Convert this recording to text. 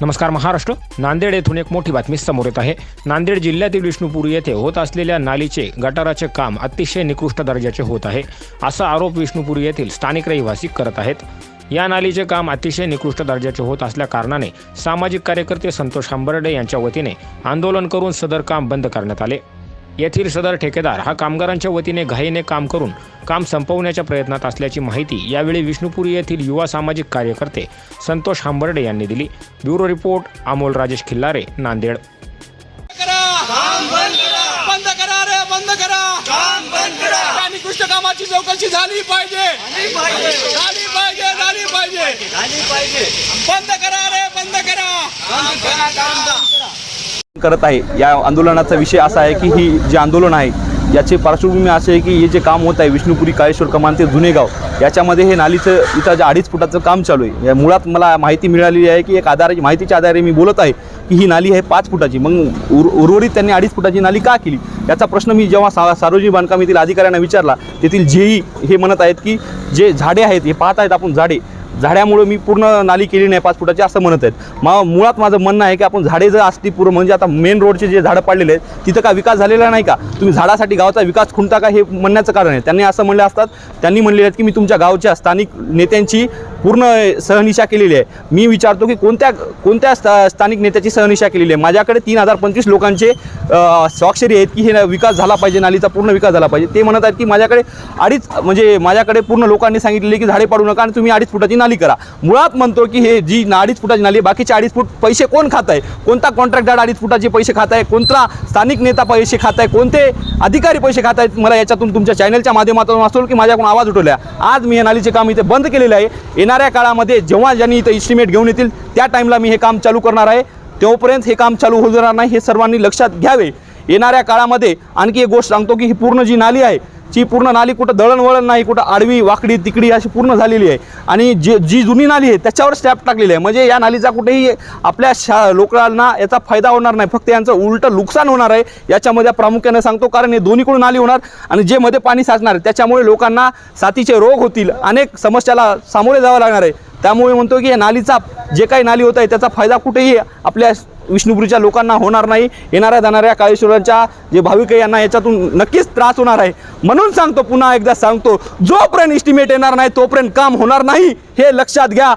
नमस्कार महाराष्ट्र. नांदेड येथून एक मोठी बातमी समोर येत आहे. नांदेड जिल्ह्यातील विष्णुपूर येथे होत असलेल्या नालीचे गटाराचे काम अतिशय निकृष्ट दर्जाचे होत आहे असा आरोप विष्णुपूर येथील स्थानिक रहिवासी करत आहेत. या नालीचे काम अतिशय निकृष्ट दर्जाचे होत असल्या कारणाने सामाजिक कार्यकर्ते संतोष हंबर्डे यांच्या वतीने आंदोलन करून सदर काम बंद करण्यात आले. येथील सदर ठेकेदार हा कामगारांच्या वतीने घाईने काम करून काम संपवण्याच्या प्रयत्नात असल्याची माहिती यावेळी विष्णुपुरी येथील युवा सामाजिक कार्यकर्ते संतोष हंबर्डे यांनी दिली. Bureau report Amol Rajesh Khillare Nanded. करा! काम बंद करा! बंद करा रे बंद करा! काम बंद करा! या निकृष्ट कामाची चौकशी झाली पाहिजे! झाली पाहिजे! झाली पाहिजे झाली पाहिजे! बंद करा रे बंद करा! काम करा काम करा करत आहे. या आंदोलनाचा विषय असा आहे की ही जे आंदोलन आहे याची पार्श्वभूमी अशी आहे की हे जे काम होत आहे विष्णुपुरी काळेश्वर कमान ते जुनेगाव याच्यामध्ये हे नालीचं इथं जे अडीच फुटाचं काम चालू आहे. या मुळात मला माहिती मिळालेली आहे की एक आधाराची माहितीच्या आधारे मी बोलत आहे की ही नाली आहे पाच फुटाची. मग उर उर्वरित त्यांनी अडीच फुटाची नाली का केली? याचा प्रश्न मी जेव्हा सा सार्वजनिक बांधकाम येथील अधिकाऱ्यांना विचारला तेथील जेई हे म्हणत आहेत की जे झाडे आहेत हे पाहत आहेत आपण झाडे झाड्यामुळं मी पूर्ण नाली केली नाही पाच फुटाची असं म्हणत आहेत. मा मुळात माझं म्हणणं आहे की आपण झाडे जर असती पूर्ण म्हणजे आता मेन रोडचे जे झाडं पाडलेले आहेत तिथं का विकास झालेला नाही का? तुम्ही झाडासाठी गावाचा विकास खुंटता का हे म्हणण्याचं कारण आहे. त्यांनी असं म्हणले असतात त्यांनी म्हणलेले आहेत की मी तुमच्या गावच्या स्थानिक नेत्यांची पूर्ण सहनिशा केलेली आहे. मी विचारतो की कोणत्या कोणत्या स्था- स्थानिक नेत्याची सहनिशा केलेली आहे? माझ्याकडे तीन हजार पंचवीस लोकांचे स्वाक्षरी आहेत की हे विकास झाला पाहिजे नालीचा पूर्ण विकास झाला पाहिजे. ते म्हणत आहेत की माझ्याकडे अडीच म्हणजे माझ्याकडे पूर्ण लोकांनी सांगितलेले की झाडे पाडू नका आणि तुम्ही अडीच फुटाची नाली करा. मुळात म्हणतो की हे जी ना- अडीच फुटाची नाली आहे, बाकीचे अडीच फूट पैसे कोण खात आहे? कोणता कॉन्ट्रॅक्टर अडीच फुटाचे पैसे खात आहे? कोणता स्थानिक नेता पैसे खात आहे? कोणते अधिकारी पैसे खात आहेत? मला याच्यातून तुमच्या चॅनलच्या माध्यमातून असो की माझ्याकडून आवाज उठवला. आज मी या नालीचे काम इथे बंद केलेले आहे. येणाऱ्या काळामध्ये जेव्हा ज्यांनी इथं इस्टिमेट घेऊन येतील त्या टाईमला मी हे काम चालू करणार आहे. तोपर्यंत हे काम चालू होणार नाही हे सर्वांनी लक्षात घ्यावे. येणाऱ्या काळामध्ये आणखी एक गोष्ट सांगतो की ही पूर्ण जी नाली आहे ची पूर्ण नाली कुठं दळणवळण नाही कुठं आडवी वाकडी तिकडी अशी पूर्ण झालेली आहे. आणि जी जी जुनी नाली आहे त्याच्यावर स्टॅप टाकलेली आहे. म्हणजे या नालीचा कुठेही आपल्या शा लोकांना याचा फायदा होणार नाही. फक्त यांचं उलटं नुकसान होणार आहे याच्यामध्ये प्रामुख्याने सांगतो कारण हे दोन्हीकडून नाली होणार आणि जे मध्ये पाणी साचणार आहे त्याच्यामुळे लोकांना साथीचे रोग होतील. अनेक समस्याला सामोरे जावं लागणार आहे. त्यामुळे म्हणतो की या नालीचा जे काही नाली होत आहे त्याचा फायदा कुठेही आपल्या विष्णुपुरीच्या लोकांना होणार नाही. येणाऱ्या जाणाऱ्या काळेश्वरांच्या जे भाविक आहे यांना याच्यातून नक्कीच त्रास होणार आहे. म्हणून सांगतो पुन्हा एकदा सांगतो जोपर्यंत इस्टिमेट येणार नाही तोपर्यंत काम होणार नाही हे लक्षात घ्या.